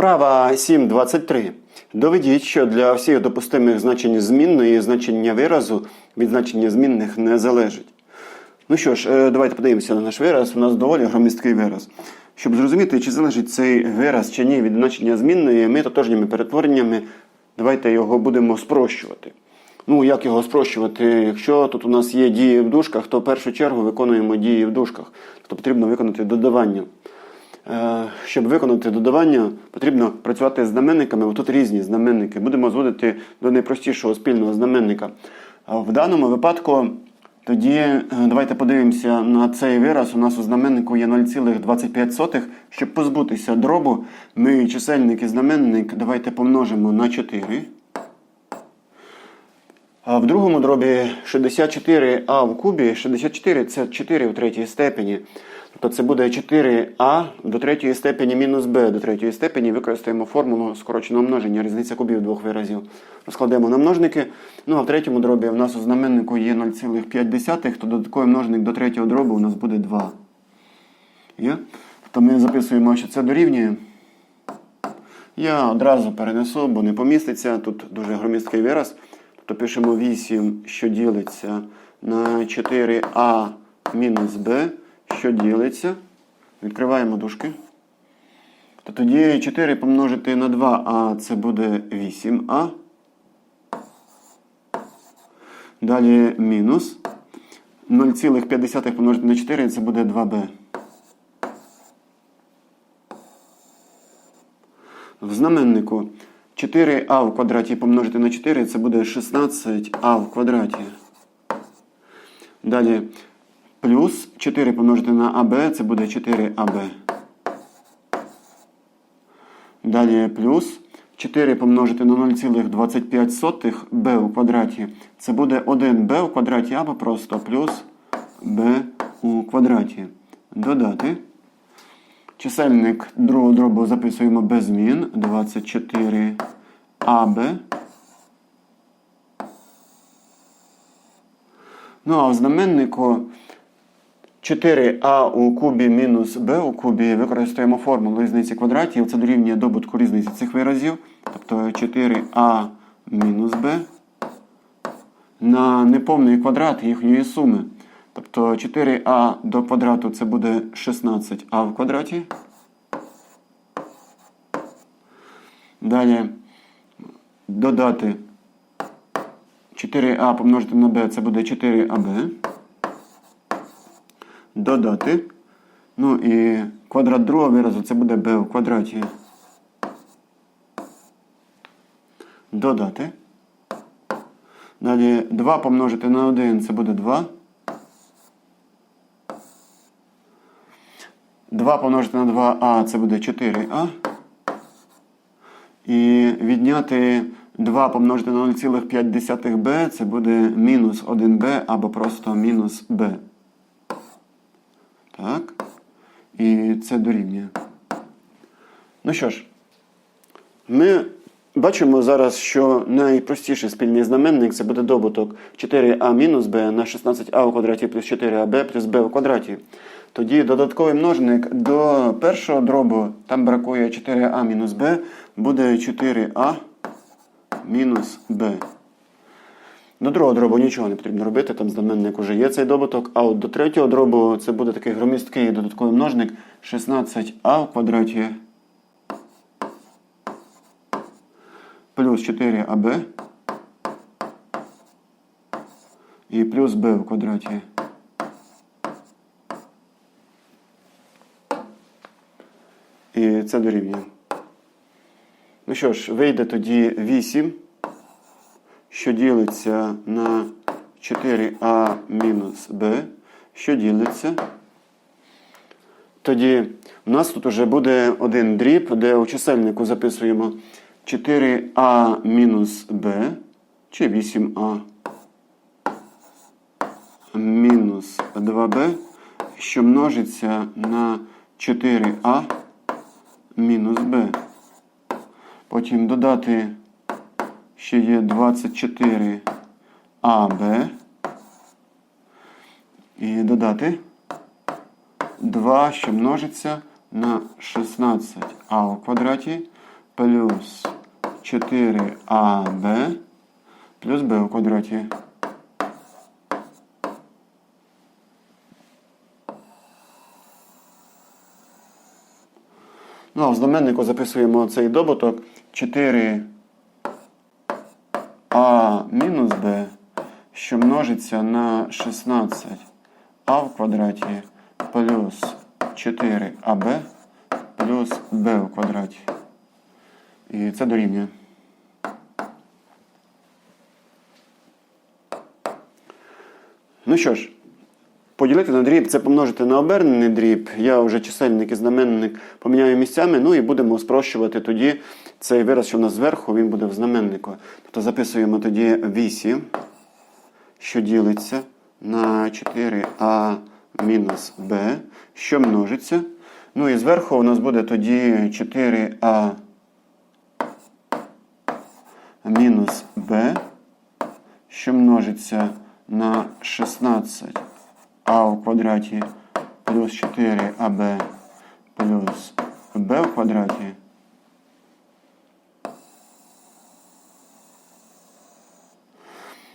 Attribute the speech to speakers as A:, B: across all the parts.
A: Вправа 7.23. Доведіть, що для всіх допустимих значень змінної значення виразу від значення змінних не залежить. Ну що ж, е, давайте подивимося на наш вираз. У нас доволі громісткий вираз. Щоб зрозуміти, чи залежить цей вираз чи ні від значення змінної, ми тотожніми перетвореннями давайте його будемо спрощувати. Ну, як його спрощувати? Якщо тут у нас є дії в дужках, то в першу чергу виконуємо дії в дужках. Тобто потрібно виконати додавання. Е, Щоб виконати додавання, потрібно працювати з знаменниками. Тут різні знаменники. Будемо зводити до найпростішого спільного знаменника. В даному випадку тоді е, давайте подивимося на цей вираз. У нас у знаменнику є 0,25. Щоб позбутися дробу, ми чисельник і знаменник давайте помножимо на 4. А в другому дробі 64а в кубі. 64 це 4 в третій степені. Тобто це буде 4а до третьої степені мінус b до третьої степені. Використаємо формулу скороченого множення, різниця кубів двох виразів. Розкладемо на множники. Ну а в третьому дробі в нас у знаменнику є 0,5, то додатковий множник до третього дробу у нас буде 2. Є? Тобто ми записуємо, що це дорівнює. Я одразу перенесу, бо не поміститься. Тут дуже громісткий вираз. Тобто пишемо 8, що ділиться на 4а мінус b, що ділиться. Відкриваємо дужки. То тоді 4 помножити на 2а це буде 8а. Далі мінус. 0,5 помножити на 4 це буде 2b. В знаменнику 4а в квадраті помножити на 4 це буде 16а в квадраті. Далі плюс 4 помножити на АБ це буде 4АБ. Далі плюс 4 помножити на 0,25 b у квадраті. Це буде 1b у квадраті або просто плюс b у квадраті. Додати. Чисельник другого дробу записуємо без змін. 24АБ. Ну а в знаменнику 4а у кубі мінус b у кубі використаємо формулу різниці квадратів. Це дорівнює добутку різниці цих виразів. Тобто 4а мінус b на неповний квадрат їхньої суми. Тобто 4а до квадрату це буде 16а в квадраті. Далі додати 4а помножити на b це буде 4аб. Додати. Ну і квадрат другого виразу це буде b в квадраті. Додати. Далі 2 помножити на 1 це буде 2. 2 помножити на 2а це буде 4а. І відняти 2 помножити на 0,5b це буде мінус 1b або просто мінус b. Так. І це дорівнює. Ну що ж, ми бачимо зараз, що найпростіший спільний знаменник це буде добуток 4а мінус b на 16а у квадраті плюс 4аб плюс b у квадраті. Тоді додатковий множник до першого дробу, там бракує 4а мінус b, буде 4а мінус b. До другого дробу нічого не потрібно робити, там знаменник уже є цей добуток. А от до третього дробу це буде такий громісткий додатковий множник 16а в квадраті плюс 4аб і плюс b в квадраті. І це дорівнює. Ну що ж, вийде тоді 8, що ділиться на 4а мінус b, що ділиться. Тоді у нас тут вже буде один дріб, де у чисельнику записуємо 4а мінус b, чи 8а мінус 2b, що множиться на 4а мінус b. Потім додати ще є 24АБ. І додати 2, що множиться на 16а у квадраті плюс 4аб плюс b у квадраті. Ну, а в знаменнику записуємо цей добуток 4а мінус b, що множиться на 16а в квадраті плюс 4аб плюс b у квадраті. І це дорівнює. Ну що ж, поділити на дріб це помножити на обернений дріб. Я вже чисельник і знаменник поміняю місцями, ну і будемо спрощувати тоді цей вираз, що в нас зверху, він буде в знаменнику. Тобто записуємо тоді 8, що ділиться на 4а мінус b, що множиться. Ну і зверху у нас буде тоді 4а мінус b, що множиться на 16 а у квадраті плюс 4аб плюс b в квадраті.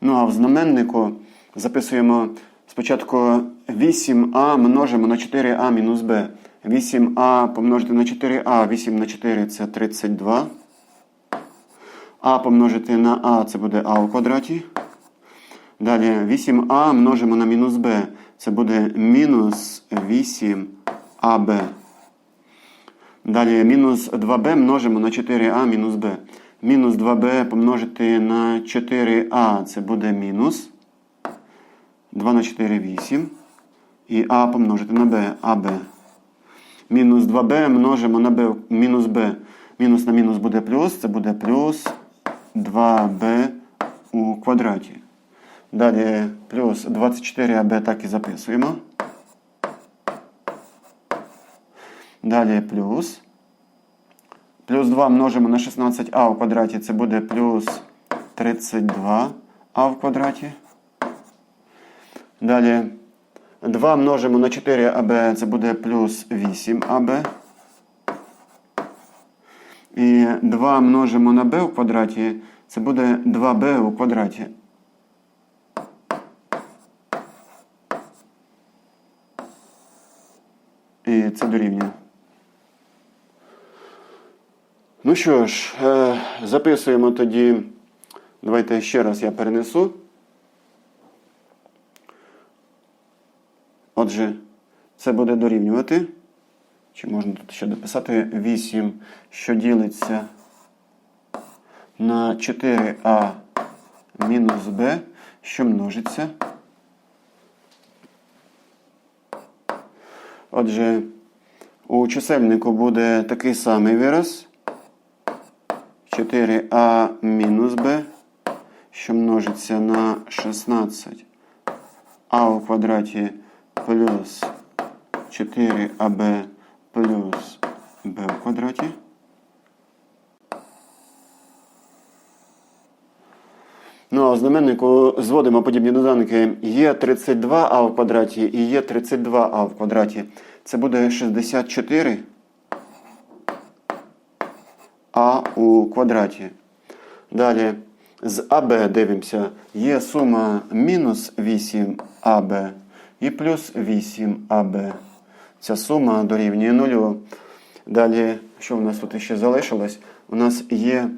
A: Ну а в знаменнику записуємо спочатку 8а множимо на 4а мінус b. 8а помножити на 4а, 8 на 4 це 32. А помножити на а це буде а у квадраті. Далі 8а множимо на мінус b. Це буде мінус 8аб. Далі мінус 2b множимо на 4а мінус b. Мінус 2b помножити на 4а. Це буде мінус. 2 на 4 8. І а помножити на b, аб. Мінус 2b множимо на b, мінус b. Мінус на мінус буде плюс. Це буде плюс 2b у квадраті. Далі плюс 24аб так і записуємо. Далі плюс. Плюс 2 множимо на 16а в квадраті. Це буде плюс 32а в квадраті. Далі 2 множимо на 4аб, це буде плюс 8аб. І 2 множимо на b в квадраті, це буде 2b у квадраті. І це дорівнює. Ну що ж, е, записуємо тоді. Давайте ще раз я перенесу. Отже, це буде дорівнювати. Чи можна тут ще дописати 8, що ділиться на 4а мінус b, що множиться. Отже, у чисельнику буде такий самий вираз. 4а мінус b, що множиться на 16 а у квадраті плюс 4аб плюс b в квадраті. Ну, а в знаменнику зводимо подібні доданки. Є 32а в квадраті і є 32а в квадраті. Це буде 64 а у квадраті. Далі з АБ дивимося. Є сума мінус 8АБ і плюс 8АБ. Ця сума дорівнює нулю. Далі, що в нас тут ще залишилось? У нас є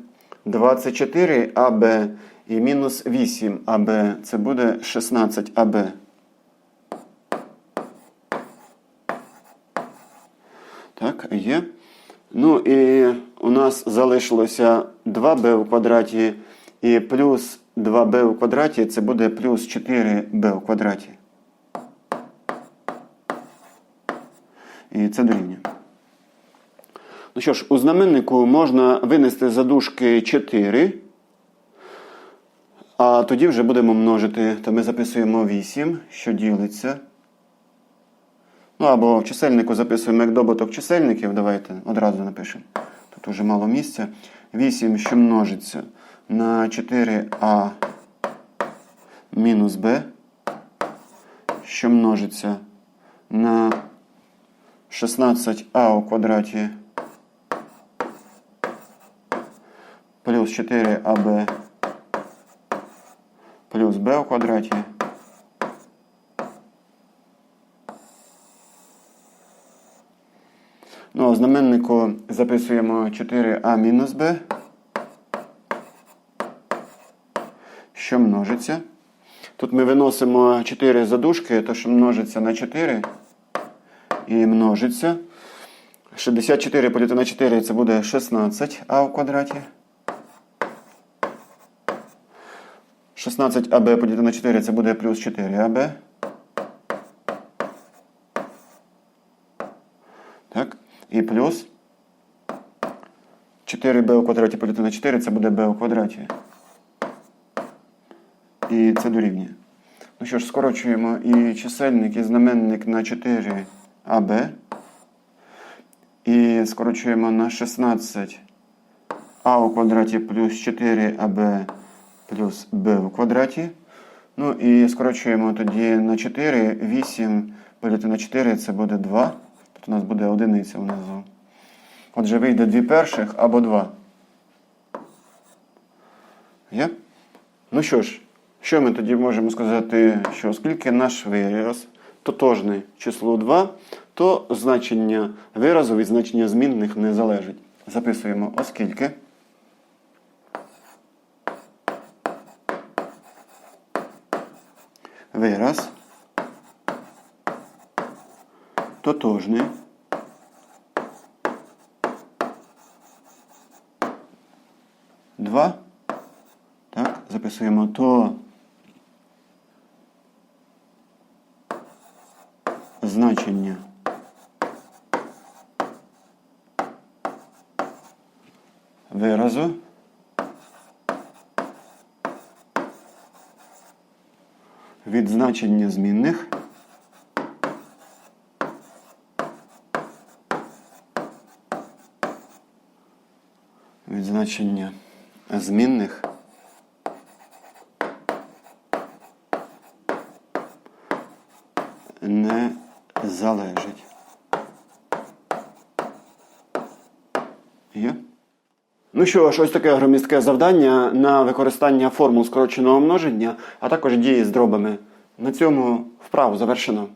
A: 24АБ і мінус 8АБ. Це буде 16АБ. Так, є. Ну і у нас залишилося 2b у квадраті і плюс 2b у квадраті це буде плюс 4b у квадраті. І це дорівнює. Ну що ж, у знаменнику можна винести задушки 4. А тоді вже будемо множити. То ми записуємо 8, що ділиться. Ну або в чисельнику записуємо як добуток чисельників. Давайте одразу напишемо. Тут уже мало місця. 8, що множиться на 4а мінус b, що множиться на 16а у квадраті плюс 4аб плюс b у квадраті. Ну, а в знаменнику записуємо 4а мінус b, що множиться. Тут ми виносимо 4 задушки, то що множиться на 4 і множиться. 64 поділити на 4 це буде 16а в квадраті. 16аб поділити на 4 це буде плюс 4аб. Так? І плюс 4b у квадраті поділити на 4 це буде b у квадраті. І це дорівнює. Ну що ж, скорочуємо і чисельник, і знаменник на 4аб. І скорочуємо на 16 а у квадраті плюс 4аб плюс b у квадраті. Ну і скорочуємо тоді на 4, 8 поділити на 4 це буде 2. Тут у нас буде одиниця внизу. Отже, вийде 2 перших або 2. Є? Ну що ж, що ми тоді можемо сказати, що оскільки наш вираз тотожний числу 2, то значення виразу від значення змінних не залежить. Записуємо оскільки. Вираз тотожний. Два. Так, записуємо то. Значення. Виразу. Від значення змінних від значення змінних не залежить. Є? Ну що ж, ось таке громістке завдання на використання формул скороченого множення, а також дії з дробами. На цьому вправу завершено.